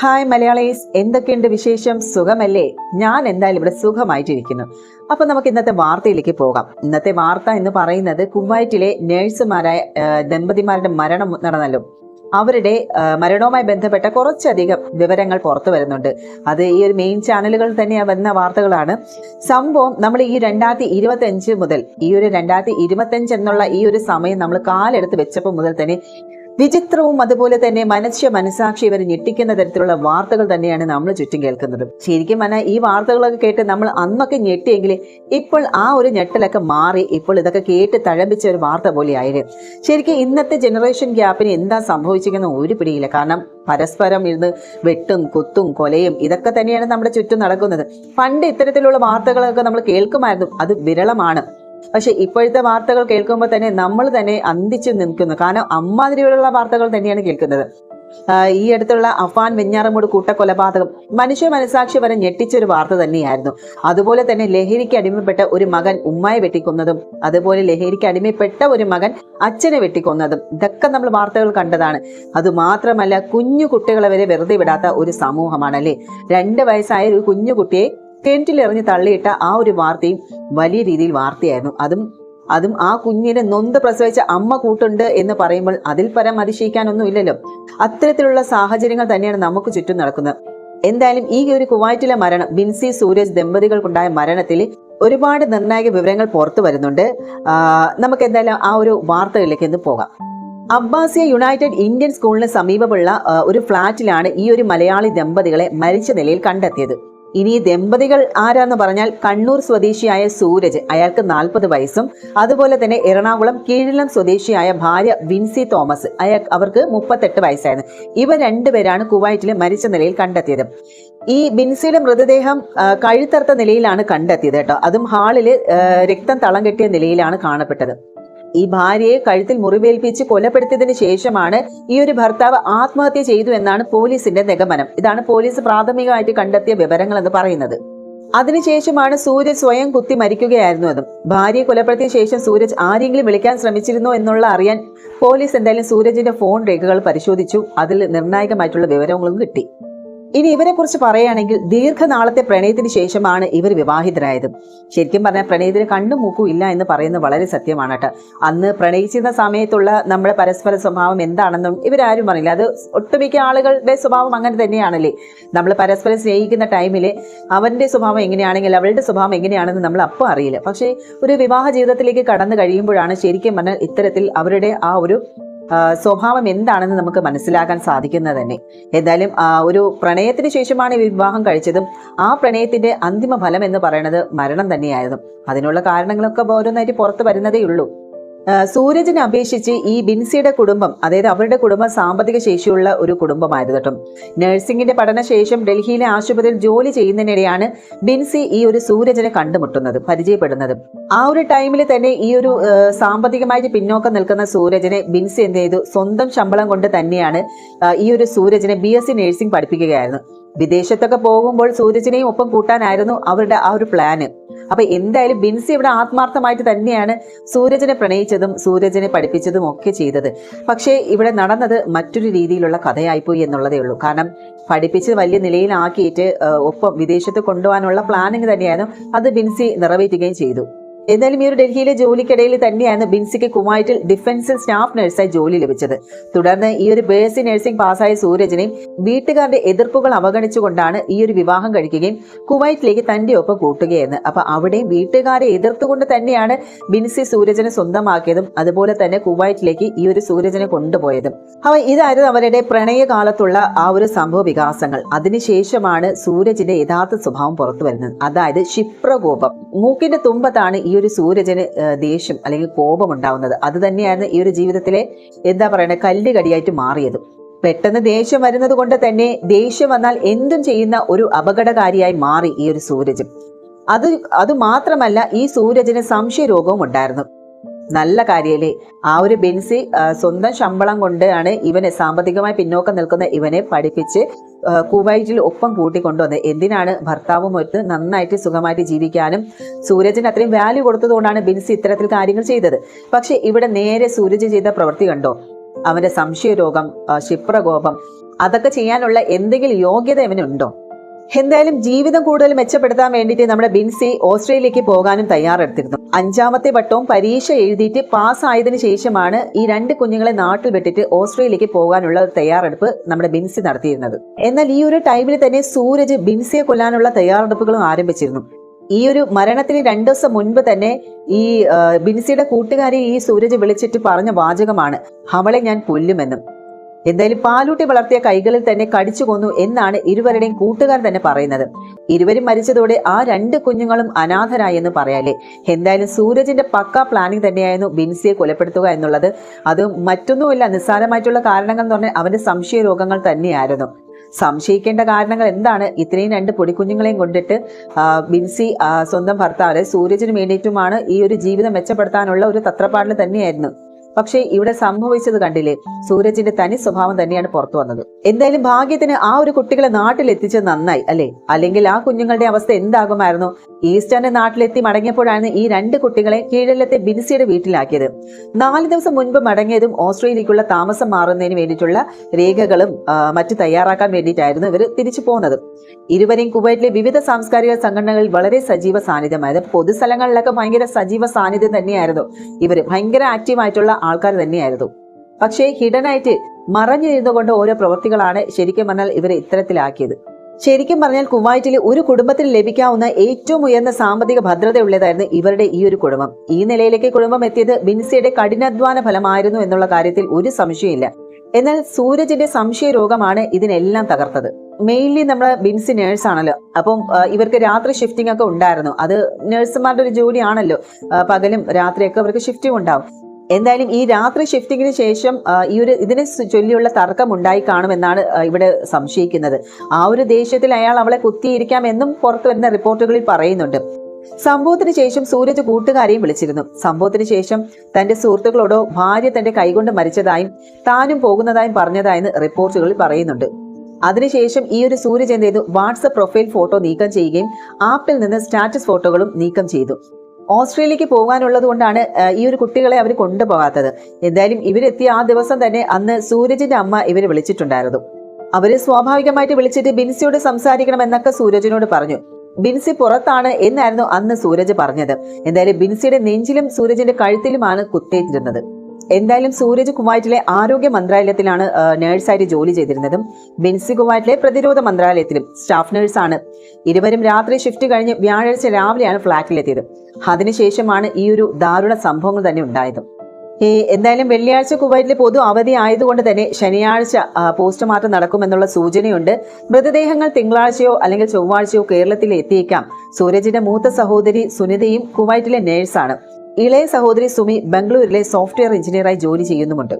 Hi Malayalees. എന്തൊക്കെയുണ്ട് വിശേഷം? സുഖമല്ലേ? ഞാൻ എന്തായാലും ഇവിടെ സുഖമായിട്ടിരിക്കുന്നു. അപ്പൊ നമുക്ക് ഇന്നത്തെ വാർത്തയിലേക്ക് പോകാം. ഇന്നത്തെ വാർത്ത എന്ന് പറയുന്നത് കുവൈറ്റിലെ നേഴ്സുമാരായ ദമ്പതിമാരുടെ മരണം നടന്നല്ലോ. അവരുടെ മരണവുമായി ബന്ധപ്പെട്ട കുറച്ചധികം വിവരങ്ങൾ പുറത്തു വരുന്നുണ്ട്. അത് ഈ ഒരു മെയിൻ ചാനലുകൾ തന്നെ വന്ന വാർത്തകളാണ്. സംഭവം നമ്മൾ ഈ രണ്ടായിരത്തി ഇരുപത്തി അഞ്ച് മുതൽ ഈ ഒരു രണ്ടായിരത്തി ഇരുപത്തി അഞ്ച് എന്നുള്ള ഈ ഒരു സമയം നമ്മൾ കാലെടുത്ത് വെച്ചപ്പോൾ മുതൽ തന്നെ വിചിത്രവും അതുപോലെ തന്നെ മനുഷ്യ മനസാക്ഷി ഇവരെ ഞെട്ടിക്കുന്ന തരത്തിലുള്ള വാർത്തകൾ തന്നെയാണ് നമ്മൾ ചുറ്റും കേൾക്കുന്നത്. ശരിക്കും പറഞ്ഞാൽ ഈ വാർത്തകളൊക്കെ കേട്ട് നമ്മൾ അന്നൊക്കെ ഞെട്ടിയെങ്കിൽ ഇപ്പോൾ ആ ഒരു ഞെട്ടലൊക്കെ മാറി ഇപ്പോൾ ഇതൊക്കെ കേട്ട് തഴമ്പിച്ച ഒരു വാർത്ത പോലെയായിരുന്നു ശരിക്കും ഇന്നത്തെ ജനറേഷൻ ഗ്യാപ്പിന് എന്താ സംഭവിച്ചിരിക്കുന്ന ഒരു പിടിയില്ല. കാരണം പരസ്പരം ഇരുന്ന് വെട്ടും കുത്തും കൊലയും ഇതൊക്കെ തന്നെയാണ് നമ്മുടെ ചുറ്റും നടക്കുന്നത്. പണ്ട് ഇത്തരത്തിലുള്ള വാർത്തകളൊക്കെ നമ്മൾ കേൾക്കുമായിരുന്നു. അത് വിരളമാണ്. പക്ഷെ ഇപ്പോഴത്തെ വാർത്തകൾ കേൾക്കുമ്പോൾ തന്നെ നമ്മൾ തന്നെ അന്തിച്ചു നിൽക്കുന്നു. കാരണം അമ്മാതിരിയുള്ള വാർത്തകൾ തന്നെയാണ് കേൾക്കുന്നത്. ഈ അടുത്തുള്ള അഫാൻ വെഞ്ഞാറമൂട് കൂട്ടക്കൊലപാതകം മനുഷ്യ മനസാക്ഷി വരെ ഞെട്ടിച്ച ഒരു വാർത്ത തന്നെയായിരുന്നു. അതുപോലെ തന്നെ ലഹരിക്ക് അടിമപ്പെട്ട ഒരു മകൻ ഉമ്മയെ വെട്ടിക്കൊന്നതും അതുപോലെ ലഹരിക്ക് അടിമപ്പെട്ട ഒരു മകൻ അച്ഛനെ വെട്ടിക്കൊന്നതും ഇതൊക്കെ നമ്മൾ വാർത്തകൾ കണ്ടതാണ്. അതുമാത്രമല്ല കുഞ്ഞു കുട്ടികളെ വരെ വെറുതെ വിടാത്ത ഒരു സമൂഹമാണ് അല്ലേ രണ്ട് വയസ്സായ ഒരു കുഞ്ഞു കുട്ടിയെ കിണറ്റിലെറിഞ്ഞ് തള്ളിയിട്ട ആ ഒരു വാർത്തയും വലിയ രീതിയിൽ വാർത്തയായിരുന്നു. അതും അതും ആ കുഞ്ഞിനെ നൊന്ത് പ്രസവിച്ച അമ്മ കൂട്ടുണ്ട് എന്ന് പറയുമ്പോൾ അതിൽ പരം അതിശയിക്കാനൊന്നും ഇല്ലല്ലോ അത്തരത്തിലുള്ള സാഹചര്യങ്ങൾ തന്നെയാണ് നമുക്ക് ചുറ്റും നടക്കുന്നത്. എന്തായാലും ഈ ഒരു കുവൈറ്റിലെ മരണം ബിൻസി സൂരജ് ദമ്പതികൾക്കുണ്ടായ മരണത്തിൽ ഒരുപാട് നിർണായക വിവരങ്ങൾ പുറത്തു വരുന്നുണ്ട്. നമുക്ക് എന്തായാലും ആ ഒരു വാർത്തകളിലേക്ക് ഒന്ന് പോകാം. അബ്ബാസിയ യുണൈറ്റഡ് ഇന്ത്യൻ സ്കൂളിന് സമീപമുള്ള ഒരു ഫ്ളാറ്റിലാണ് ഈ ഒരു മലയാളി ദമ്പതികളെ മരിച്ച നിലയിൽ കണ്ടെത്തിയത്. ഇനി ദമ്പതികൾ ആരാന്ന് പറഞ്ഞാൽ കണ്ണൂർ സ്വദേശിയായ സൂരജ് അയാൾക്ക് നാൽപ്പത് വയസ്സും അതുപോലെ തന്നെ എറണാകുളം കീഴിലം സ്വദേശിയായ ഭാര്യ വിൻസി തോമസ് അയാൾ അവർക്ക് മുപ്പത്തെട്ട് വയസ്സായിരുന്നു. ഇവ രണ്ടുപേരാണ് കുവൈറ്റിലെ മരിച്ച നിലയിൽ കണ്ടെത്തിയത്. ഈ ബിൻസിയുടെ മൃതദേഹം കഴുത്തറുത്ത നിലയിലാണ് കണ്ടെത്തിയത് കേട്ടോ. അതും ഹാളിൽ രക്തം തളം കെട്ടിയ നിലയിലാണ് കാണപ്പെട്ടത്. ഈ ഭാര്യയെ കഴുത്തിൽ മുറിവേൽപ്പിച്ച് കൊലപ്പെടുത്തിയതിന് ശേഷമാണ് ഈ ഒരു ഭർത്താവ് ആത്മഹത്യ ചെയ്തു എന്നാണ് പോലീസിന്റെ നിഗമനം. ഇതാണ് പോലീസ് പ്രാഥമികമായിട്ട് കണ്ടെത്തിയ വിവരങ്ങൾ എന്ന് പറയുന്നത്. അതിനുശേഷമാണ് സൂരജ് സ്വയം കുത്തി മരിക്കുകയായിരുന്നു അതും. ഭാര്യയെ കൊലപ്പെടുത്തിയ ശേഷം സൂരജ് ആരെങ്കിലും വിളിക്കാൻ ശ്രമിച്ചിരുന്നോ എന്നുള്ള അറിയാൻ പോലീസ് എന്തായാലും സൂരജിന്റെ ഫോൺ രേഖകൾ പരിശോധിച്ചു. അതിൽ നിർണായകമായിട്ടുള്ള വിവരങ്ങളും കിട്ടി. ഇനി ഇവരെ കുറിച്ച് പറയുകയാണെങ്കിൽ ദീർഘനാളത്തെ പ്രണയത്തിന് ശേഷമാണ് ഇവർ വിവാഹിതരായത്. ശരിക്കും പറഞ്ഞാൽ പ്രണയത്തിന് കണ്ടു മൂക്കും ഇല്ല എന്ന് പറയുന്നത് വളരെ സത്യമാണ് കേട്ടോ. അന്ന് പ്രണയിച്ചിരുന്ന സമയത്തുള്ള നമ്മുടെ പരസ്പര സ്വഭാവം എന്താണെന്നും ഇവരാരും അറിയില്ല അത് ഒട്ടുമിക്ക ആളുകളുടെ സ്വഭാവം അങ്ങനെ തന്നെയാണല്ലേ. നമ്മൾ പരസ്പരം സ്നേഹിക്കുന്ന ടൈമിൽ അവന്റെ സ്വഭാവം എങ്ങനെയാണെങ്കിൽ അവളുടെ സ്വഭാവം എങ്ങനെയാണെന്ന് നമ്മൾ അപ്പോൾ അറിയില്ല. പക്ഷേ ഒരു വിവാഹ ജീവിതത്തിലേക്ക് കടന്നു കഴിയുമ്പോഴാണ് ശരിക്കും പറഞ്ഞാൽ ഇത്തരത്തിൽ അവരുടെ ആ ഒരു സ്വഭാവം എന്താണെന്ന് നമുക്ക് മനസ്സിലാക്കാൻ സാധിക്കുന്നത് തന്നെ. എന്തായാലും ഒരു പ്രണയത്തിന് ശേഷമാണ് വിവാഹം കഴിച്ചതും ആ പ്രണയത്തിന്റെ അന്തിമ ഫലം എന്ന് പറയുന്നത് മരണം തന്നെയായിരുന്നു അതിനുള്ള കാരണങ്ങളൊക്കെ ഓരോന്നായിട്ട് പുറത്തു വരുന്നതേ ഉള്ളൂ. സൂരജിനെ അപേക്ഷിച്ച് ഈ ബിൻസിയുടെ കുടുംബം അതായത് അവരുടെ കുടുംബം സാമ്പത്തിക ശേഷിയുള്ള ഒരു കുടുംബമായിരുന്നു കേട്ടോ. നഴ്സിംഗിന്റെ പഠനശേഷം ഡൽഹിയിലെ ആശുപത്രിയിൽ ജോലി ചെയ്യുന്നതിനിടെയാണ് ബിൻസി ഈ ഒരു സൂരജിനെ കണ്ടുമുട്ടുന്നത് പരിചയപ്പെടുന്നത്. ആ ഒരു ടൈമിൽ തന്നെ ഈ ഒരു സാമ്പത്തികമായിട്ട് പിന്നോക്കം നിൽക്കുന്ന സൂരജിനെ ബിൻസി എന്ത് ചെയ്തു? സ്വന്തം ശമ്പളം കൊണ്ട് തന്നെയാണ് ഈ ഒരു സൂരജിനെ ബി എസ് സി നഴ്സിംഗ് പഠിപ്പിക്കുകയായിരുന്നു. വിദേശത്തൊക്കെ പോകുമ്പോൾ സൂരജിനെയും ഒപ്പം കൂട്ടാനായിരുന്നു അവരുടെ ആ ഒരു പ്ലാന് അപ്പൊ എന്തായാലും ബിൻസി ഇവിടെ ആത്മാർത്ഥമായിട്ട് തന്നെയാണ് സൂരജിനെ പ്രണയിച്ചതും സൂരജിനെ പഠിപ്പിച്ചതും ഒക്കെ ചെയ്തത്. പക്ഷേ ഇവിടെ നടന്നത് മറ്റൊരു രീതിയിലുള്ള കഥയായിപ്പോയി എന്നുള്ളതേ ഉള്ളൂ. കാരണം പഠിപ്പിച്ച് വലിയ നിലയിലാക്കിയിട്ട് ഒപ്പം വിദേശത്ത് കൊണ്ടുപോകാനുള്ള പ്ലാനിങ് തന്നെയായിരുന്നു. അത് ബിൻസി നിറവേറ്റുകയും ചെയ്തു. എന്തായാലും ഈ ഒരു ഡൽഹിയിലെ ജോലിക്കിടയിൽ തന്നെയാണ് ബിൻസിക്ക് കുമായിട്ടിൽ ഡിഫൻസ് സ്റ്റാഫ് നഴ്സായി ജോലി ലഭിച്ചത്. തുടർന്ന് ഈ ഒരു ബേഴ്സി നഴ്സിംഗ് പാസ്സായ സൂരജിനെയും വീട്ടുകാരുടെ എതിർപ്പുകൾ അവഗണിച്ചുകൊണ്ടാണ് ഈ ഒരു വിവാഹം കഴിക്കുകയും കുവൈറ്റിലേക്ക് തന്റെ ഒപ്പം കൂട്ടുകയെന്ന്. അപ്പൊ അവിടെയും വീട്ടുകാരെ എതിർത്തുകൊണ്ട് തന്നെയാണ് ബിൻസി സൂരജിനെ സ്വന്തമാക്കിയതും അതുപോലെ തന്നെ കുവൈറ്റിലേക്ക് ഈ ഒരു സൂരജിനെ കൊണ്ടുപോയതും. അവ ഇതായിരുന്നു അവരുടെ പ്രണയകാലത്തുള്ള ആ ഒരു സംഭവ വികാസങ്ങൾ. അതിനുശേഷമാണ് സൂരജിന്റെ യഥാർത്ഥ സ്വഭാവം പുറത്തു വരുന്നത്. അതായത് ക്ഷിപ്രകോപം. മൂക്കിന്റെ തുമ്പത്താണ് ഈ ഒരു സൂരജന് ദേഷ്യം അല്ലെങ്കിൽ കോപം ഉണ്ടാവുന്നത് അത് തന്നെയായിരുന്നു ഈ ഒരു ജീവിതത്തിലെ എന്താ പറയുക കല്ലുകടിയായിട്ട് മാറിയത്. പെട്ടെന്ന് ദേഷ്യം വരുന്നത് കൊണ്ട് തന്നെ ദേഷ്യം വന്നാൽ എന്തും ചെയ്യുന്ന ഒരു അപകടകാരിയായി മാറി ഈ ഒരു സൂരജ്. അത് അത് മാത്രമല്ല ഈ സൂരജിന് സംശയരോഗവും ഉണ്ടായിരുന്നു. നല്ല കാര്യമല്ലേ ആ ഒരു ബെൻസി സ്വന്തം ശമ്പളം കൊണ്ടാണ് ഇവനെ സാമ്പത്തികമായി പിന്നോക്കം നിൽക്കുന്ന ഇവനെ പഠിപ്പിച്ച് കുവൈറ്റിൽ ഒപ്പം കൂട്ടിക്കൊണ്ടുവന്നത്. എന്തിനാണ് ഭർത്താവും ഒത്ത് നന്നായിട്ട് സുഖമായിട്ട് ജീവിക്കാനും സൂരജിന് അത്രയും വാല്യൂ കൊടുത്തതുകൊണ്ടാണ് ബിൻസി ഇത്തരത്തിൽ കാര്യങ്ങൾ ചെയ്തത്. പക്ഷെ ഇവിടെ നേരെ സൂരജ് ചെയ്ത പ്രവൃത്തി കണ്ടോ? അവന്റെ സംശയരോഗം ക്ഷിപ്രകോപം അതൊക്കെ ചെയ്യാനുള്ള എന്തെങ്കിലും യോഗ്യത ഇവനുണ്ടോ? എന്തായാലും ജീവിതം കൂടുതൽ മെച്ചപ്പെടുത്താൻ വേണ്ടിയിട്ട് നമ്മുടെ ബിൻസി ഓസ്ട്രേലിയക്ക് പോകാനും തയ്യാറെടുത്തിരുന്നു. അഞ്ചാമത്തെ വട്ടവും പരീക്ഷ എഴുതിയിട്ട് പാസ്സായതിനു ശേഷമാണ് ഈ രണ്ട് കുഞ്ഞുങ്ങളെ നാട്ടിൽ വിട്ടിട്ട് ഓസ്ട്രേലിയക്ക് പോകാനുള്ള ഒരു തയ്യാറെടുപ്പ് നമ്മുടെ ബിൻസി നടത്തിയിരുന്നത്. എന്നാൽ ഈ ഒരു ടൈമിൽ തന്നെ സൂരജ് ബിൻസിയെ കൊല്ലാനുള്ള തയ്യാറെടുപ്പുകളും ആരംഭിച്ചിരുന്നു. ഈ ഒരു മരണത്തിന് രണ്ടു ദിവസം മുൻപ് തന്നെ ഈ ബിൻസിയുടെ കൂട്ടുകാരി ഈ സൂരജ് വിളിച്ചിട്ട് പറഞ്ഞ വാചകമാണ് അവളെ ഞാൻ കൊല്ലുമെന്നും. എന്തായാലും പാലൂട്ടി വളർത്തിയ കൈകളിൽ തന്നെ കടിച്ചു കൊന്നു എന്നാണ് ഇരുവരുടെയും കൂട്ടുകാർ തന്നെ പറയുന്നത്. ഇരുവരും മരിച്ചതോടെ ആ രണ്ട് കുഞ്ഞുങ്ങളും അനാഥരായി എന്ന് പറയാലേ എന്തായാലും സൂരജിന്റെ പക്ക പ്ലാനിങ് തന്നെയായിരുന്നു ബിൻസിയെ കൊലപ്പെടുത്തുക എന്നുള്ളത്. അത് മറ്റൊന്നുമില്ല നിസ്സാരമായിട്ടുള്ള കാരണങ്ങൾ എന്ന് പറഞ്ഞാൽ അവന്റെ സംശയ രോഗങ്ങൾ തന്നെയായിരുന്നു. സംശയിക്കേണ്ട കാരണങ്ങൾ എന്താണ്? ഇത്രയും രണ്ട് പൊടിക്കുഞ്ഞുങ്ങളെയും കൊണ്ടിട്ട് ബിൻസി സ്വന്തം ഭർത്താവ് സൂരജിന് വേണ്ടിയിട്ടുമാണ് ഈ ഒരു ജീവിതം മെച്ചപ്പെടുത്താനുള്ള ഒരു തത്രപ്പാടിൽ തന്നെയായിരുന്നു. പക്ഷേ ഇവിടെ സംഭവിച്ചത് കണ്ടില്ലേ? സൂരജിന്റെ തനി സ്വഭാവം തന്നെയാണ് പുറത്തു വന്നത്. എന്തായാലും ഭാഗ്യത്തിന് ആ ഒരു കുട്ടികളെ നാട്ടിൽ എത്തിച്ചത് നന്നായി അല്ലേ? അല്ലെങ്കിൽ ആ കുഞ്ഞുങ്ങളുടെ അവസ്ഥ എന്താകുമായിരുന്നു? ഈസ്റ്ററിന്റെ നാട്ടിലെത്തി മടങ്ങിയപ്പോഴാണ് ഈ രണ്ട് കുട്ടികളെ കീഴല്ലത്തെ ബിൻസിയുടെ വീട്ടിലാക്കിയത്. നാല് ദിവസം മുൻപ് മടങ്ങിയതും ഓസ്ട്രേലിയക്കുള്ള താമസം മാറുന്നതിന് വേണ്ടിയിട്ടുള്ള രേഖകളും മറ്റു തയ്യാറാക്കാൻ വേണ്ടിയിട്ടായിരുന്നു ഇവർ തിരിച്ചു പോകുന്നത് ഇരുവരെയും കുവൈറ്റിലെ വിവിധ സാംസ്കാരിക സംഘടനകളിൽ വളരെ സജീവ സാന്നിധ്യമായത് പൊതുസ്ഥലങ്ങളിലൊക്കെ ഭയങ്കര സജീവ സാന്നിധ്യം തന്നെയായിരുന്നു. ഇവർ ഭയങ്കര ആക്റ്റീവായിട്ടുള്ള ആൾക്കാർ തന്നെയായിരുന്നു. പക്ഷേ ഹിഡനായിട്ട് മറഞ്ഞിരുന്നുകൊണ്ട് ഓരോ പ്രവൃത്തികളാണ് ശരിക്കും പറഞ്ഞാൽ ഇവരെ ഇത്തരത്തിലാക്കിയത്. ശരിക്കും പറഞ്ഞാൽ കുവൈറ്റിൽ ഒരു കുടുംബത്തിന് ലഭിക്കാവുന്ന ഏറ്റവും ഉയർന്ന സാമ്പത്തിക ഭദ്രതയുള്ളതായിരുന്നു ഇവരുടെ ഈ ഒരു കുടുംബം. ഈ നിലയിലേക്ക് കുടുംബം എത്തിയത് ബിൻസിയുടെ കഠിനാധ്വാന ഫലമായിരുന്നു എന്നുള്ള കാര്യത്തിൽ ഒരു സംശയമില്ല എന്നാൽ സൂരജിന്റെ സംശയ രോഗമാണ് ഇതിനെല്ലാം തകർത്തത്. മെയിൻലി നമ്മൾ ബിൻസി നേഴ്സ് ആണല്ലോ. അപ്പം ഇവർക്ക് രാത്രി ഷിഫ്റ്റിംഗ് ഒക്കെ ഉണ്ടായിരുന്നു. അത് നേഴ്സുമാരുടെ ഒരു ജോലിയാണല്ലോ. പകലും രാത്രിയൊക്കെ അവർക്ക് ഷിഫ്റ്റും ഉണ്ടാവും. എന്തായാലും ഈ രാത്രി ഷിഫ്റ്റിങ്ങിന് ശേഷം ഈ ഒരു ഇതിനെ ചൊല്ലിയുള്ള തർക്കം ഉണ്ടായി കാണുമെന്നാണ് ഇവിടെ സംശയിക്കുന്നത്. ആ ഒരു ദേഷ്യത്തിൽ അയാൾ അവളെ കുത്തിയിരിക്കാം എന്നും പുറത്തു വരുന്ന റിപ്പോർട്ടുകളിൽ പറയുന്നുണ്ട്. സംഭവത്തിന് ശേഷം സൂരജ് കൂട്ടുകാരെയും വിളിച്ചിരുന്നു. സംഭവത്തിന് ശേഷം തന്റെ സുഹൃത്തുക്കളോടോ ഭാര്യ തന്റെ കൈകൊണ്ട് മരിച്ചതായും താനും പോകുന്നതായും പറഞ്ഞതായെന്ന് റിപ്പോർട്ടുകളിൽ പറയുന്നുണ്ട്. അതിനുശേഷം ഈ ഒരു സൂരജ് എന്ത് ചെയ്തു? വാട്സപ്പ് പ്രൊഫൈൽ ഫോട്ടോ നീക്കം ചെയ്യുകയും ആപ്പിൽ നിന്ന് സ്റ്റാറ്റസ് ഫോട്ടോകളും നീക്കം ചെയ്തു. ഓസ്ട്രേലിയക്ക് പോകാനുള്ളത് കൊണ്ടാണ് ഈ ഒരു കുട്ടികളെ അവർ കൊണ്ടുപോകാത്തത്. എന്തായാലും ഇവരെത്തിയ ആ ദിവസം തന്നെ അന്ന് സൂരജിന്റെ അമ്മ ഇവരെ വിളിച്ചിട്ടുണ്ടായിരുന്നു. അവർ സ്വാഭാവികമായിട്ട് വിളിച്ചിട്ട് ബിൻസിയോട് സംസാരിക്കണം എന്നൊക്കെ സൂരജിനോട് പറഞ്ഞു. ബിൻസി പുറത്താണ് എന്നായിരുന്നു അന്ന് സൂരജ് പറഞ്ഞത്. എന്തായാലും ബിൻസിയുടെ നെഞ്ചിലും സൂരജിന്റെ കഴുത്തിലുമാണ് കുത്തേറ്റിരുന്നത്. എന്തായാലും സൂരജ് കുവൈറ്റിലെ ആരോഗ്യ മന്ത്രാലയത്തിലാണ് നേഴ്സായിട്ട് ജോലി ചെയ്തിരുന്നത്. ബിൻസി കുവൈറ്റിലെ പ്രതിരോധ മന്ത്രാലയത്തിലും സ്റ്റാഫ് നഴ്സാണ്. ഇരുവരും രാത്രി ഷിഫ്റ്റ് കഴിഞ്ഞ് വ്യാഴാഴ്ച രാവിലെയാണ് ഫ്ളാറ്റിലെത്തിയത് അതിനുശേഷമാണ് ഈ ഒരു ദാരുണ സംഭവങ്ങൾ തന്നെ ഉണ്ടായത്. ഈ എന്തായാലും വെള്ളിയാഴ്ച കുവൈറ്റിൽ പൊതു അവധി ആയതുകൊണ്ട് തന്നെ ശനിയാഴ്ച പോസ്റ്റ്മോർട്ടം നടക്കുമെന്നുള്ള സൂചനയുണ്ട്. മൃതദേഹങ്ങൾ തിങ്കളാഴ്ചയോ അല്ലെങ്കിൽ ചൊവ്വാഴ്ചയോ കേരളത്തിൽ എത്തിയേക്കാം സൂരജിന്റെ മൂത്ത സഹോദരി സുനിതയും കുവൈറ്റിലെ നേഴ്സാണ്. ഇളയ സഹോദരി സുമി ബംഗളൂരിലെ സോഫ്റ്റ്വെയർ എഞ്ചിനീയറായി ജോലി ചെയ്യുന്നുമുണ്ട്.